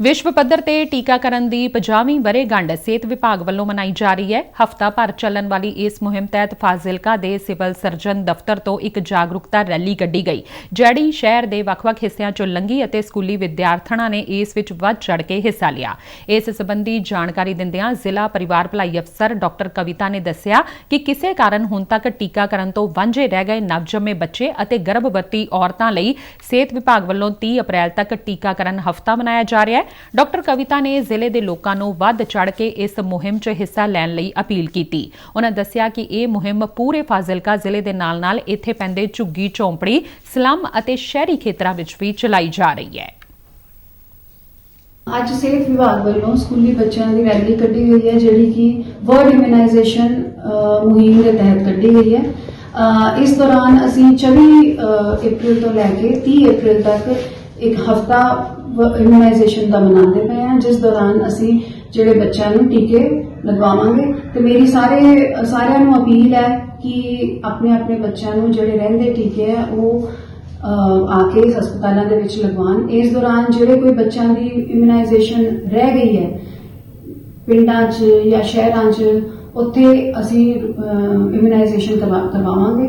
ਵਿਸ਼ਵ ਪੱਧਰ ਤੇ ਟੀਕਾਕਰਨ ਦੀ 50ਵੀਂ ਵਰ੍ਹੇਗੰਢ ਸਿਹਤ ਵਿਭਾਗ ਵੱਲੋਂ ਮਨਾਈ ਜਾ ਰਹੀ ਹੈ। ਹਫਤਾ ਭਰ ਚੱਲਣ ਵਾਲੀ ਇਸ ਮੁਹਿੰਮ ਤਹਿਤ ਫਾਜ਼ਿਲਕਾ ਦੇ ਸਿਵਲ ਸਰਜਨ ਦਫ਼ਤਰ ਤੋਂ ਇੱਕ ਜਾਗਰੂਕਤਾ ਰੈਲੀ ਕੱਢੀ ਗਈ। ਜਿਹੜੀ ਸ਼ਹਿਰ ਦੇ ਵੱਖ-ਵੱਖ ਹਿੱਸਿਆਂ ਚੋਂ ਲੰਘੀ ਅਤੇ ਸਕੂਲੀ ਵਿਦਿਆਰਥਣਾਂ ਨੇ ਇਸ ਵਿੱਚ ਵੱਧ ਚੜ ਕੇ ਹਿੱਸਾ ਲਿਆ। ਇਸ ਸੰਬੰਧੀ ਜਾਣਕਾਰੀ ਦਿੰਦਿਆਂ ਜ਼ਿਲ੍ਹਾ ਪਰਿਵਾਰ ਭਲਾਈ ਅਫਸਰ ਡਾਕਟਰ ਕਵਿਤਾ ਨੇ ਦੱਸਿਆ ਕਿ ਕਿਸੇ ਕਾਰਨ ਹੁਣ ਤੱਕ ਟੀਕਾਕਰਨ ਤੋਂ ਵਾਂਝੇ ਰਹਿ ਗਏ ਨਵਜੰਮੇ ਬੱਚੇ ਅਤੇ ਗਰਭਵਤੀ ਔਰਤਾਂ ਲਈ ਸਿਹਤ ਵਿਭਾਗ ਵੱਲੋਂ 30 ਅਪ੍ਰੈਲ ਤੱਕ ਟੀਕਾਕਰਨ ਹਫਤਾ ਮਨਾਇਆ ਜਾ ਰਿਹਾ ਹੈ। ਡਾਕਟਰ ਕਵਿਤਾ ਨੇ ਜ਼ਿਲ੍ਹੇ ਦੇ ਲੋਕਾਂ ਨੂੰ ਵੱਧ ਚੜ ਕੇ ਇਸ ਮੁਹਿੰਮ 'ਚ ਹਿੱਸਾ ਲੈਣ ਲਈ ਅਪੀਲ ਕੀਤੀ। ਉਹਨਾਂ ਦੱਸਿਆ ਕਿ ਇਹ ਮੁਹਿੰਮ ਪੂਰੇ ਫਾਜ਼ਿਲਕਾ ਜ਼ਿਲ੍ਹੇ ਦੇ ਨਾਲ-ਨਾਲ ਇੱਥੇ ਪੈਂਦੇ ਝੁੱਗੀ, ਝੌਂਪੜੀ, ਸਲਮ ਅਤੇ ਸ਼ਹਿਰੀ ਖੇਤਰਾਂ ਵਿੱਚ ਵੀ ਚਲਾਈ ਜਾ ਰਹੀ ਹੈ। ਅੱਜ ਸਿਹਤ ਵਿਭਾਗ ਵੱਲੋਂ ਸਕੂਲੀ ਬੱਚਿਆਂ ਦੀ ਰੈਲੀ ਕੱਢੀ ਗਈ ਹੈ, ਜਿਹੜੀ ਕਿ ਵਰਲਡ ਇਮਿਊਨਾਈਜੇਸ਼ਨ ਮੁਹਿੰਮ ਦੇ ਤਹਿਤ ਕੱਢੀ ਗਈ ਹੈ। ਇਸ ਦੌਰਾਨ ਅਸੀਂ 24 ਅਪ੍ਰੈਲ ਤੋਂ ਲੈ ਕੇ 30 ਅਪ੍ਰੈਲ ਤੱਕ ਇੱਕ ਹਫਤਾ ਇਮਿਊਨਾਈਜੇਸ਼ਨ ਦਾ ਮਨਾਉਂਦੇ ਪਏ ਹਾਂ, ਜਿਸ ਦੌਰਾਨ ਅਸੀਂ ਜਿਹੜੇ ਬੱਚਿਆਂ ਨੂੰ ਟੀਕੇ ਲਗਵਾਵਾਂਗੇ। ਤੇ ਮੇਰੀ ਸਾਰੇ, ਸਾਰਿਆਂ ਨੂੰ ਅਪੀਲ ਹੈ ਕਿ ਆਪਣੇ ਆਪਣੇ ਬੱਚਿਆਂ ਨੂੰ ਜਿਹੜੇ ਰਹਿੰਦੇ ਟੀਕੇ ਹੈ ਉਹ ਆ ਕੇ ਹਸਪਤਾਲਾਂ ਦੇ ਵਿੱਚ ਲਗਵਾਉਣ। ਇਸ ਦੌਰਾਨ ਜਿਹੜੇ ਕੋਈ ਬੱਚਿਆਂ ਦੀ ਇਮਿਊਨਾਈਜੇਸ਼ਨ ਰਹਿ ਗਈ ਹੈ, ਪਿੰਡਾਂ 'ਚ ਜਾਂ ਸ਼ਹਿਰਾਂ 'ਚ, ਉੱਥੇ ਅਸੀਂ ਇਮਿਊਨਾਈਜੇਸ਼ਨ ਕਰਵਾਵਾਂਗੇ।